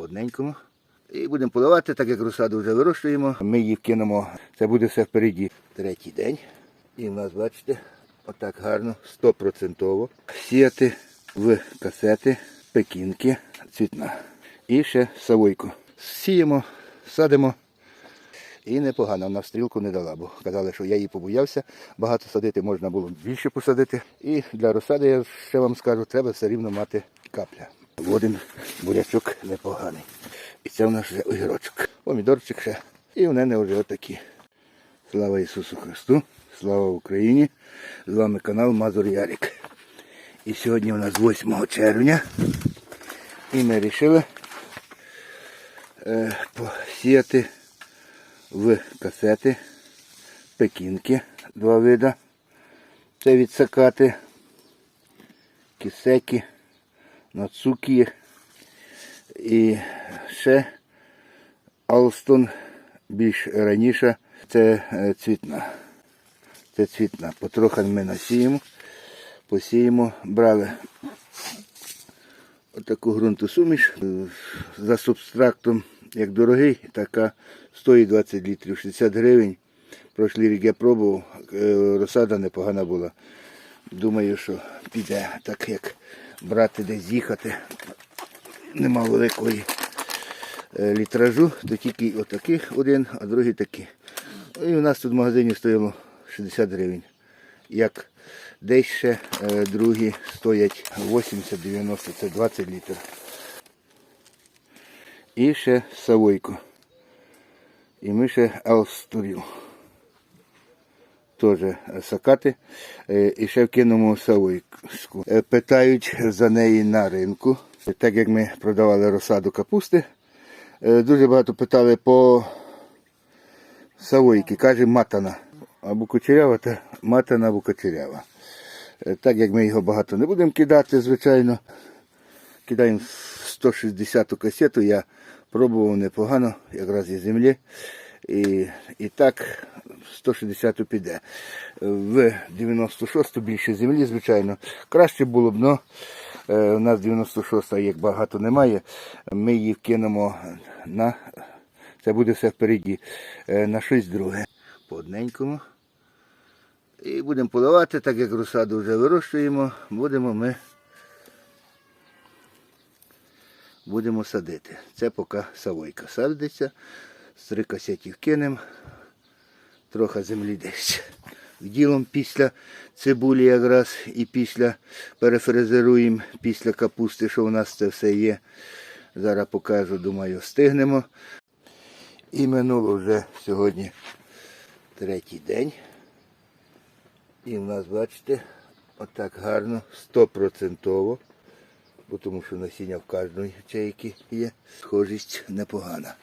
по одненькому. І будемо поливати, так як розсаду вже вирощуємо. Ми її кинемо. Це буде все впереді. Третій день. І в нас, бачите, отак гарно, стопроцентово. Сіяти в касети, пекінки, цвітна. І ще савойку. Сіємо, садимо. І непогано, вона стрілку не дала, бо казали, що я її побоявся. Багато садити можна було більше посадити. І для розсади, я ще вам скажу, треба все рівно мати капля. Один бурячок непоганий. І це в нас вже огірочок. Помідорчик ще. І в мене вже отакі. Слава Ісусу Христу, слава Україні! З вами канал Мазур Ярик. І сьогодні у нас 8 червня. І ми вирішили е, посіяти в касети пекінки, два вида. Це відсакати, кисеки, нацукі і ще Алстон більш раніше. Це е, цвітна. Це цвітна. Потрохи ми насіємо, посіємо, брали отаку ґрунтосуміш е, за субстрактом, як дорогий, така стоїть 20 літрів, 60 гривень. Прошлий рік я пробував, е, розсада непогана була. Думаю, що піде, так як брати десь їхати. Нема великої е, літражу, то тільки отакий один, а другий такий. І у нас тут в магазині стояло 60 гривень. Як десь ще е, другі стоять 80-90, це 20 літрів. І ще савойку. І ми ще Алстурів. Теж сакати. Е, І ще вкинемо савойку. Е, Питають за неї на ринку. Так як ми продавали розсаду капусти, е, дуже багато питали по савойки. Каже матана. Або кучерява, та матана або кучерява. Так як ми його багато не будемо кидати, звичайно. Кидаємо в 160 касету, я пробував непогано, якраз із землі. І, і так 160 піде. В 96 більше землі, звичайно. Краще було б, але у нас 96-та, як багато немає. Ми її вкинемо на, це буде все впереді, е, на щось друге. По одненькому. І будемо поливати, так як розсаду вже вирощуємо, будемо ми будемо садити. Це поки савойка садиться. З три касетів кинемо, трохи землі десь. Ділом після цибулі якраз і після перефрезеруємо після капусти, що у нас це все є. Зараз покажу, думаю, встигнемо. І минуло вже сьогодні третій день. І в нас, бачите, отак гарно, стопроцентово, тому що насіння в кожної ячейки є. Схожість непогана.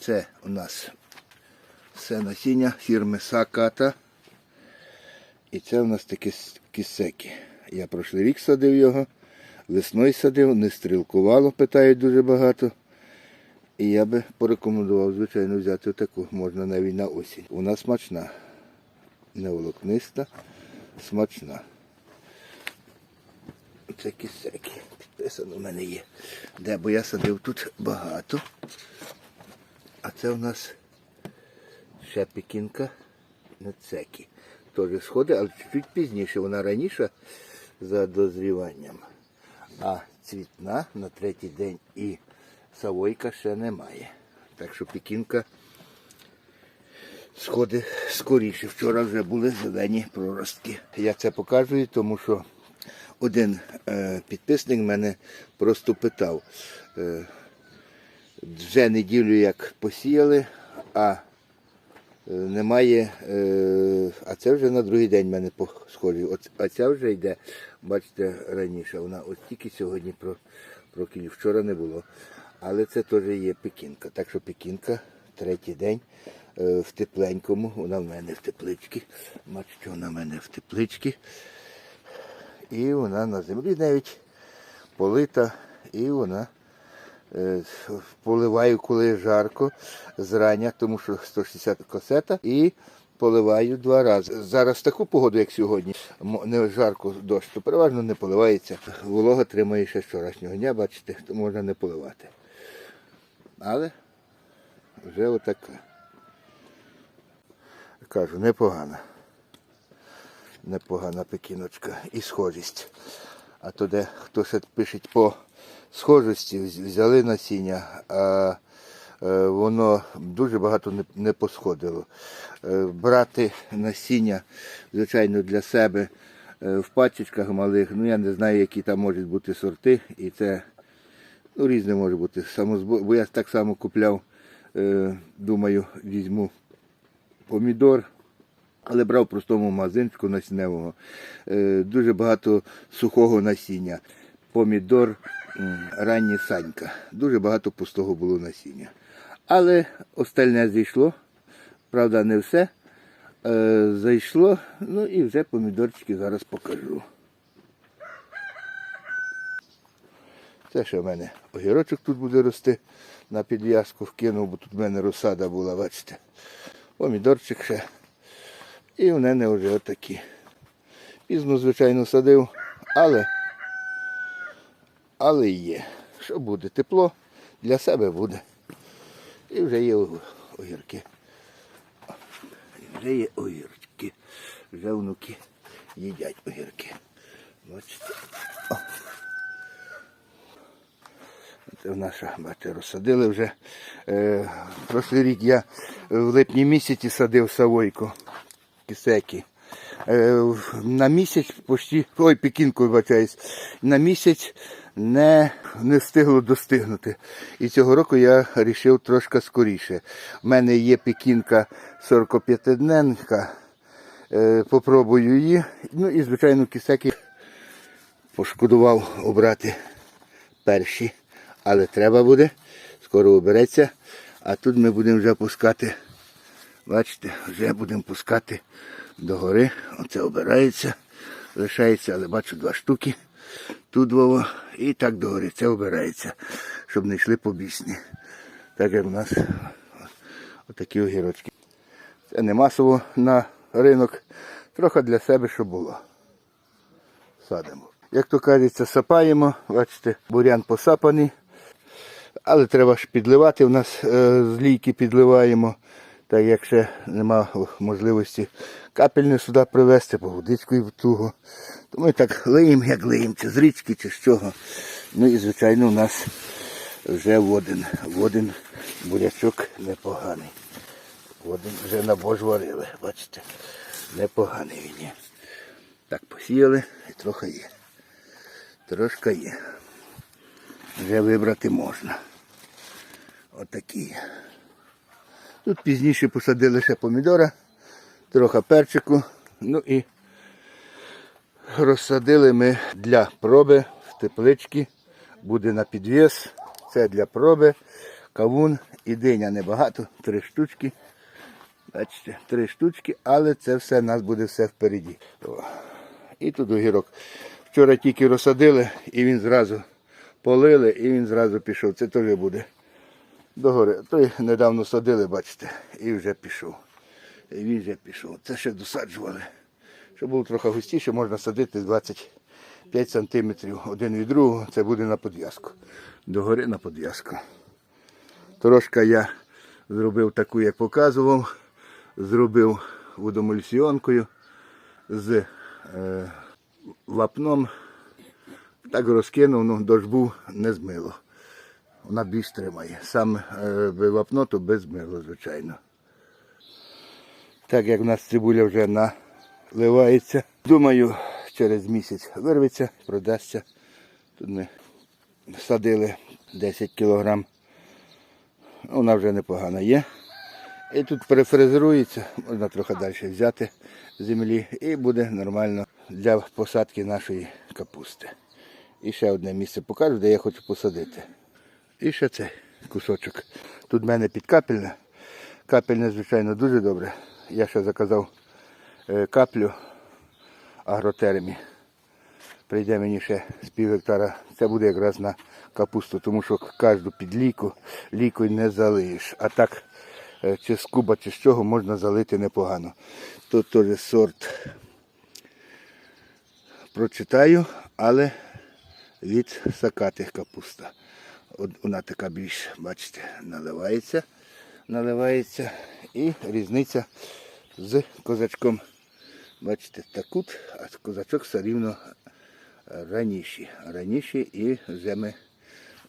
Це у нас все насіння фірми Саката. І це у нас такі кісеки. Я прошлий рік садив його, весною садив, не стрілкувало, питають дуже багато. І я би порекомендував, звичайно, взяти таку, можна навіть на осінь. Вона смачна неволокниста, смачна. Це кисеки. Підписано в мене є. Де, бо я садив тут багато. А це у нас ще пекінка на цекі. Теж сходить, але чуть пізніше. Вона раніше за дозріванням. А цвітна на третій день і савойка ще немає. Так що пекінка сходи скоріше. Вчора вже були зелені проростки. Я це показую, тому що один е, підписник мене просто питав. Е, вже неділю як посіяли, а е, немає, е, а це вже на другий день в мене схожі. А ця вже йде, бачите, раніше. Вона от тільки сьогодні про. Вчора не було. Але це теж є пекінка. Так що пекінка, третій день е, в тепленькому, вона в мене в тепличці. Бачите, вона в мене в тепличці. І вона на землі навіть полита, і вона поливаю, коли жарко, зрання, тому що 160 касета, і поливаю два рази. Зараз таку погоду, як сьогодні, не жарко дощ, то переважно не поливається. Волога тримає ще вчорашнього дня, бачите, то можна не поливати. Але вже отака. Кажу, непогана. Непогана пекіночка і схожість. А то де хто пише по схожості, взяли насіння, а е, воно дуже багато не, посходило. Е, брати насіння, звичайно, для себе е, в пачечках малих, ну я не знаю, які там можуть бути сорти, і це ну, різне може бути. Самозбо... Бо я так само купляв, думаю, візьму помідор, але брав простому магазинчику насінневого. Е, дуже багато сухого насіння. Помідор, ранні санька. Дуже багато пустого було насіння. Але остальне зійшло. Правда, не все. Е, зайшло. Ну і вже помідорчики зараз покажу. Це ще в мене огірочок тут буде рости. На підв'язку вкинув, бо тут в мене розсада була, бачите. Помідорчик ще. І в мене вже отакі. Пізно, звичайно, садив, але, але є. Що буде? Тепло для себе буде. І вже є огірки. І вже є огірки. Вже внуки їдять огірки. Бачите. О. Це в наша, бачите, розсадили вже. Е, прошлий рік я в липні місяці садив савойку кисеки. Е, на місяць почти, ой, пекінку, вибачаюсь, на місяць не, не встигло достигнути. І цього року я вирішив трошки скоріше. У мене є пекінка 45-дненка. Е, попробую її. Ну і, звичайно, кисеки пошкодував обрати перші. Але треба буде, скоро обереться. А тут ми будемо вже пускати. Бачите, вже будемо пускати до гори. Оце обирається, лишається, але бачу два штуки. Тут Вова. І так до. Це обирається, щоб не йшли побічні. Так як у нас отакі огірочки. Це не масово на ринок, трохи для себе, щоб було. Садимо. Як то кажеться, сапаємо, бачите, бурян посапаний. Але треба ж підливати. У нас е, з лійки підливаємо. Та як ще нема можливості капельне сюди привезти, водичку і в туго. То ми так лиємо, як лиємо, чи з річки, чи з чого. Ну і звичайно у нас вже воден. Воден бурячок непоганий. Воден вже на варили, бачите. Непоганий він є. Так, посіяли і трохи є. Трошки є. Вже вибрати можна. Отакі. Тут пізніше посадили ще помідора, трохи перчику. Ну і розсадили ми для проби в теплички. Буде на підвес. Це для проби. Кавун і диня небагато, три штучки. Бачите, три штучки, але це все у нас буде все впереді. І тут огірок. Вчора тільки розсадили і він зразу полили, і він зразу пішов. Це теж буде догори. Той недавно садили, бачите, і вже пішов. І він вже пішов. Це ще досаджували. Щоб було трохи густіше, можна садити 25 сантиметрів один від другого. Це буде на подв'язку. Догори на подв'язку. Трошки я зробив таку, як показував. Зробив водомульсіонкою з е, вапном. Так розкинув, ну дощ був не змило. Вона більш тримає. Сам е, вапно, то без мило, звичайно. Так як в нас цибуля вже наливається. Думаю, через місяць вирветься, продасться. Тут ми садили 10 кілограм. Вона вже непогана є. І тут перефрезерується, можна трохи далі взяти землі і буде нормально для посадки нашої капусти. І ще одне місце покажу, де я хочу посадити. І ще цей кусочок. Тут в мене підкапельне. Капельне, звичайно, дуже добре. Я ще заказав е, каплю агротермі. Прийде мені ще з пів гектара. Це буде якраз на капусту, тому що кожну підліку лікою не залиєш. А так, е, чи з куба, чи з чого можна залити непогано. Тут теж сорт прочитаю, але від сакатих капуста. Вона така більш, бачите, наливається, наливається. І різниця з козачком. Бачите, такут, а козачок все рівно раніше. Раніше і вже ми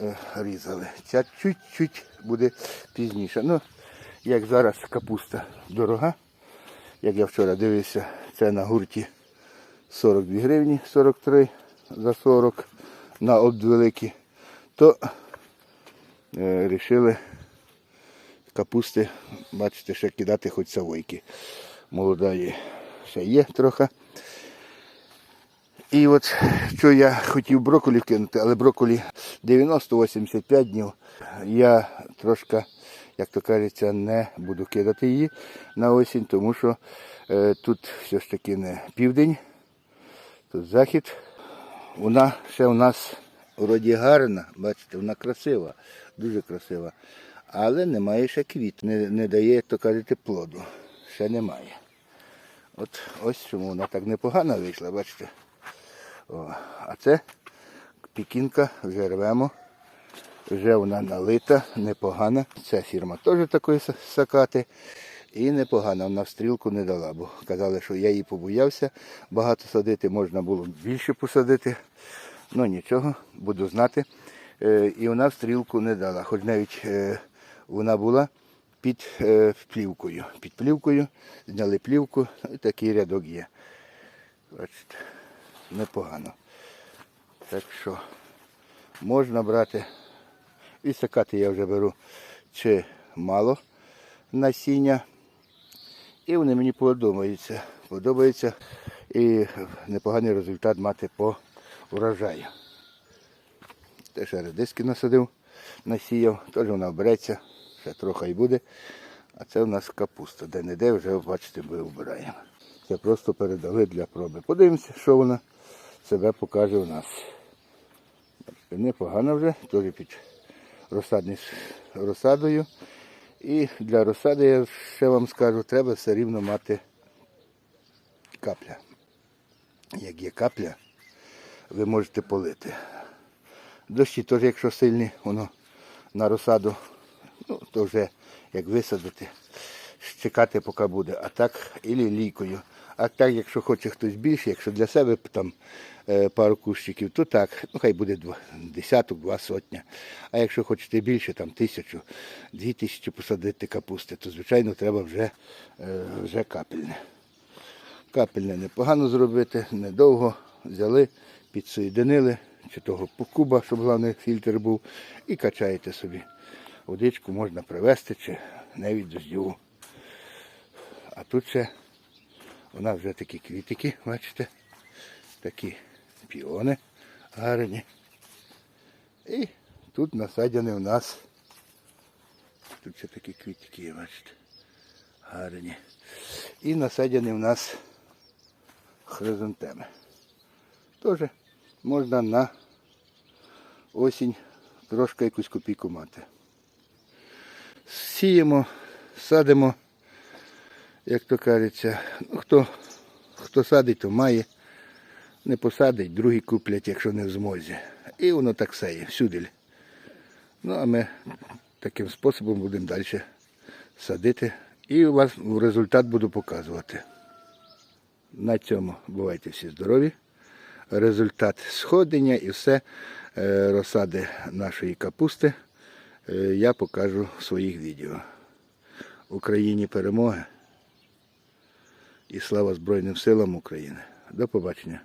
е, різали. Ця чуть-чуть буде пізніше. Ну, як зараз капуста дорога, як я вчора дивився, це на гурті 42 гривні, 43 за 40 на обдвеликі, то е, рішили капусти, бачите, ще кидати хоч савойки. Молода є, ще є трохи. І от що я хотів брокколі кинути, але брокколі 90-85 днів. Я трошки, як то кажеться, не буду кидати її на осінь, тому що е, тут все ж таки не південь, тут захід. Вона ще у нас вроді гарна, бачите, вона красива, дуже красива. Але немає ще квіт, не, не дає, як то кажете, плоду. Ще немає. От ось чому вона так непогано вийшла, бачите. О, а це пікінка вже рвемо. Вже вона налита, непогана. Ця фірма теж такої сакати. І непогана, вона в стрілку не дала, бо казали, що я її побоявся. Багато садити, можна було більше посадити. Ну нічого, буду знати. Е, і вона стрілку не дала. Хоч навіть е, вона була під е, плівкою. Під плівкою зняли плівку, і такий рядок є. Бачите, непогано. Так що можна брати. І сакати я вже беру чи мало насіння. І вони мені подобаються. Подобається і непоганий результат мати по урожаю. Теж редиски насадив, насіяв, теж вона вбереться, ще трохи і буде. А це у нас капуста, де не де вже, бачите, ми вбираємо. Це просто передали для проби. Подивимося, що вона себе покаже у нас. Бачите, непогано вже, теж під розсадою. І для розсади, я ще вам скажу, треба все рівно мати капля. Як є капля, ви можете полити. Дощі теж, якщо сильні, воно на розсаду, ну, то вже як висадити, чекати, поки буде. А так, і лійкою. А так, якщо хоче хтось більше, якщо для себе там пару кущиків, то так, ну хай буде два, десяток, два сотня. А якщо хочете більше, там тисячу, дві тисячі посадити капусти, то звичайно треба вже, вже капельне. Капельне непогано зробити, недовго взяли, підсоєдинили, чи того куба, щоб головний фільтр був, і качаєте собі. Водичку можна привезти чи навіть дождю. А тут ще у нас вже такі квітики, бачите, такі піони гарні. І тут насадяні у нас. Тут ще такі квітики бачите. Гарні. І насадяні у нас хризантеми. Теж можна на осінь трошки якусь копійку мати. Сіємо, садимо, як то кажеться, ну, хто, хто садить, то має. Не посадить, другі куплять, якщо не в змозі. І воно так сеє, всюди. Ну, а ми таким способом будемо далі садити. І вас результат буду показувати. На цьому бувайте всі здорові. Результат сходення і все е, розсади нашої капусти е, я покажу в своїх відео. Україні перемоги і слава Збройним силам України. До побачення.